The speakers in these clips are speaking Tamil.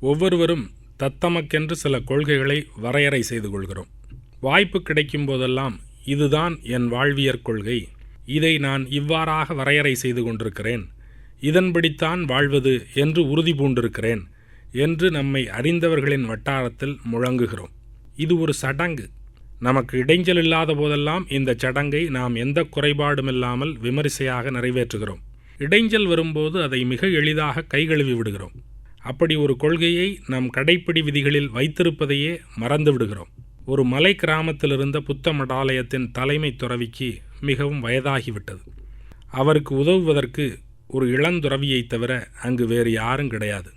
ஒவ்வொருவரும் தத்தமக்கென்று சில கொள்கைகளை வரையறை செய்து கொள்கிறோம். வாய்ப்பு கிடைக்கும் போதெல்லாம் இதுதான் என் வாழ்வியற் கொள்கை. இதை நான் இவ்வாறாக வரையறை செய்து கொண்டிருக்கிறேன். இதன்படித்தான் வாழ்வது என்று உறுதி பூண்டிருக்கிறேன் என்று நம்மை அறிந்தவர்களின் வட்டாரத்தில் முழங்குகிறோம். இது ஒரு சடங்கு. நமக்கு இடைஞ்சல் இல்லாத போதெல்லாம் இந்த சடங்கை நாம் எந்த குறைபாடுமில்லாமல் விமரிசையாக நிறைவேற்றுகிறோம். இடைஞ்சல் வரும்போது அதை மிக எளிதாக கைகழுவி விடுகிறோம். அப்படி ஒரு கொள்கையை நம் கடைப்பிடி விதிகளில் வைத்திருப்பதையே மறந்து விடுகிறோம். ஒரு மலை கிராமத்தில் இருந்த புத்த மடாலயத்தின் தலைமை துறவிக்கு மிகவும் வயதாகிவிட்டது. அவருக்கு உதவுவதற்கு ஒரு இளந்துறவியைத் தவிர அங்கு வேறு யாரும் கிடையாது.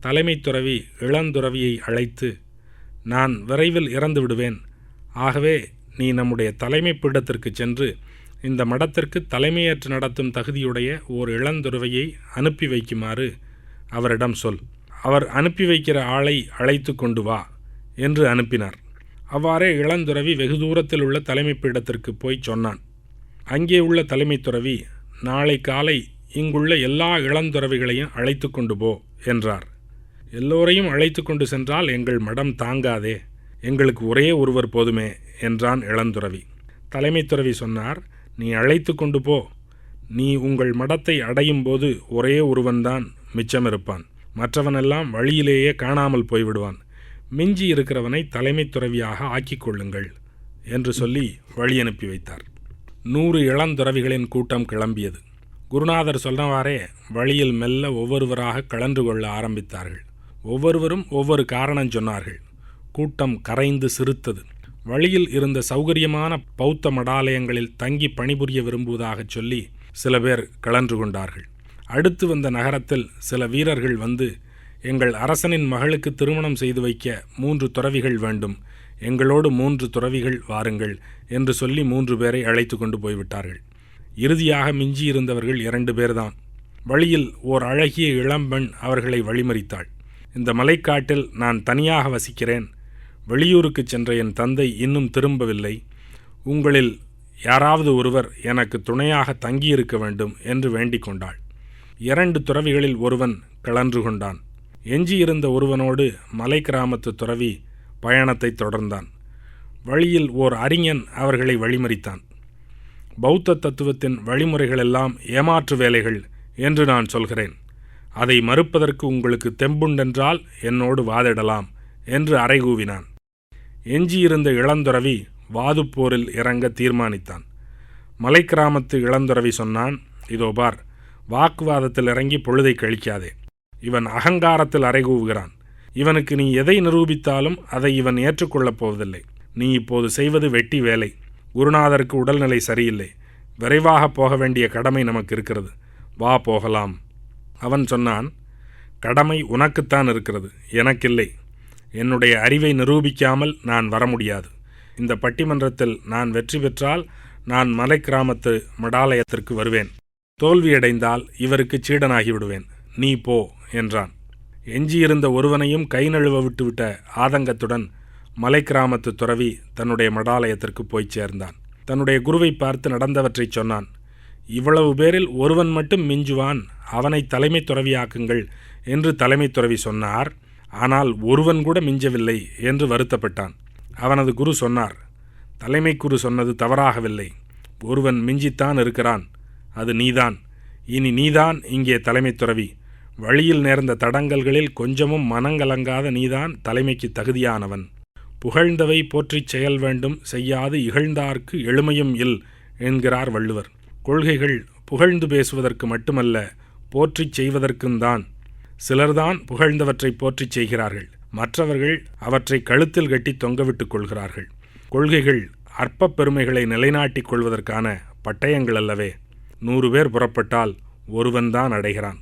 தலைமை துறவி இளந்துறவியை அழைத்து நான் விரைவில் இறந்து விடுவேன். ஆகவே நீ நம்முடைய தலைமை பீடத்திற்கு சென்று இந்த மடத்திற்கு தலைமையேற்று நடத்தும் தகுதியுடைய ஓர் இளந்துறவையை அனுப்பி வைக்குமாறு அவரிடம் சொல். அவர் அனுப்பி வைக்கிற ஆளை அழைத்து கொண்டு வா என்று அனுப்பினார். அவ்வாறே இளந்துறவி வெகு தூரத்தில் உள்ள தலைமை பீடத்திற்கு போய் சொன்னான். அங்கே உள்ள தலைமை துறவி நாளை காலை இங்குள்ள எல்லா இளந்துறவிகளையும் அழைத்து கொண்டு போ என்றார். எல்லோரையும் அழைத்து கொண்டு சென்றால் எங்கள் மடம் தாங்காதே எங்களுக்கு ஒரே ஒருவர் போதுமே என்றான் இளந்துறவி. தலைமை துறவி சொன்னார் நீ அழைத்து கொண்டு போ நீ உங்கள் மடத்தை அடையும் போது ஒரே ஒருவன்தான் மிச்சமிருப்பான். மற்றவனெல்லாம் வழியிலேயே காணாமல் போய்விடுவான். மிஞ்சி இருக்கிறவனை தலைமை துறவியாக ஆக்கிக் கொள்ளுங்கள் என்று சொல்லி வழி அனுப்பி வைத்தார். நூறு இளந்துறவிகளின் கூட்டம் கிளம்பியது. குருநாதர் சொன்னவாறே வழியில் மெல்ல ஒவ்வொருவராக கலந்து கொள்ள ஆரம்பித்தார்கள். ஒவ்வொருவரும் ஒவ்வொரு காரணம் சொன்னார்கள். கூட்டம் கரைந்து சிறுத்தது. வழியில் இருந்த சௌகரியமான பௌத்த மடாலயங்களில் தங்கி பணிபுரிய விரும்புவதாகச் சொல்லி சில பேர் கலன்று கொண்டார்கள். அடுத்து வந்த நகரத்தில் சில வீரர்கள் வந்து எங்கள் அரசனின் மகளுக்கு திருமணம் செய்து வைக்க மூன்று துறவிகள் வேண்டும். எங்களோடு மூன்று துறவிகள் வாருங்கள் என்று சொல்லி மூன்று பேரை அழைத்து கொண்டு போய்விட்டார்கள். இறுதியாக மிஞ்சியிருந்தவர்கள் இரண்டு பேர்தான். வழியில் ஓர் அழகிய இளம்பெண் அவர்களை வழிமறித்தாள். இந்த மலைக்காட்டில் நான் தனியாக வசிக்கிறேன். வெளியூருக்கு சென்ற என் தந்தை இன்னும் திரும்பவில்லை. உங்களில் யாராவது ஒருவர் எனக்கு துணையாக தங்கியிருக்க வேண்டும் என்று வேண்டிக் கொண்டாள். இரண்டு துறவிகளில் ஒருவன் கிளன்று கொண்டான். எஞ்சியிருந்த ஒருவனோடு மலை கிராமத்து துறவி பயணத்தை தொடர்ந்தான். வழியில் ஓர் அறிஞன் அவர்களை வழிமறித்தான். பௌத்த தத்துவத்தின் வழிமுறைகளெல்லாம் ஏமாற்று வேலைகள் என்று நான் சொல்கிறேன். அதை மறுப்பதற்கு உங்களுக்கு தெம்புண்டென்றால் என்னோடு வாதிடலாம் என்று அறைகூவினான். எஞ்சியிருந்த இளந்துறவி வாதுப்போரில் இறங்க தீர்மானித்தான். மலை கிராமத்து இளந்துறவி சொன்னான் இதோ பார் வாக்குவாதத்தில் இறங்கி பொழுதை கழிக்காதே. இவன் அகங்காரத்தில் அறைகூவுகிறான். இவனுக்கு நீ எதை நிரூபித்தாலும் அதை இவன் ஏற்றுக்கொள்ளப் போவதில்லை. நீ இப்போது செய்வது வெட்டி வேலை. குருநாதருக்கு உடல்நிலை சரியில்லை. விரைவாக போக வேண்டிய கடமை நமக்கு இருக்கிறது. வா போகலாம். அவன் சொன்னான் கடமை உனக்குத்தான் இருக்கிறது. எனக்கில்லை. என்னுடைய அறிவை நிரூபிக்காமல் நான் வர முடியாது. இந்த பட்டிமன்றத்தில் நான் வெற்றி பெற்றால் நான் மலை கிராமத்து மடாலயத்திற்கு வருவேன். தோல்வியடைந்தால் இவருக்கு சீடனாகி விடுவேன் நீ போ என்றான். எஞ்சியிருந்த ஒருவனையும் கை நழுவ விட்டுவிட்ட ஆதங்கத்துடன் மலை கிராமத்து துறவி தன்னுடைய மடாலயத்திற்கு போய்ச் சேர்ந்தான். தன்னுடைய குருவை பார்த்து நடந்தவற்றைச் சொன்னான். இவ்வளவு பேரில் ஒருவன் மட்டும் மிஞ்சுவான். அவனை தலைமை துறவியாக்குங்கள் என்று தலைமை துறவி சொன்னார். ஆனால் ஒருவன் கூட மிஞ்சவில்லை என்று வருத்தப்பட்டான். அவனது குரு சொன்னார் தலைமை குரு சொன்னது தவறாகவில்லை. ஒருவன் மிஞ்சித்தான் இருக்கிறான். அது நீதான். இனி நீதான் இங்கே தலைமை துறவி. வழியில் நேர்ந்த தடங்கல்களில் கொஞ்சமும் மனங்கலங்காத நீதான் தலைமைக்கு தகுதியானவன். புகழ்ந்தவை போற்றிச் செயல் வேண்டும். செய்யாது இகழ்ந்தார்க்கு எளிமையும் இல் என்கிறார் வள்ளுவர். கொள்கைகள் புகழ்ந்து பேசுவதற்கு மட்டுமல்ல போற்றிச் செய்வதற்கும் தான். சிலர்தான் புகழ்ந்தவற்றை போற்றிச் செய்கிறார்கள். மற்றவர்கள் அவற்றை கழுத்தில் கட்டி தொங்கவிட்டுக் கொள்கிறார்கள். கொள்கைகள் அற்ப பெருமைகளை நிலைநாட்டிக் கொள்வதற்கான பட்டயங்கள் அல்லவே. நூறு பேர் புறப்பட்டால் ஒருவன்தான் அடைகிறான்.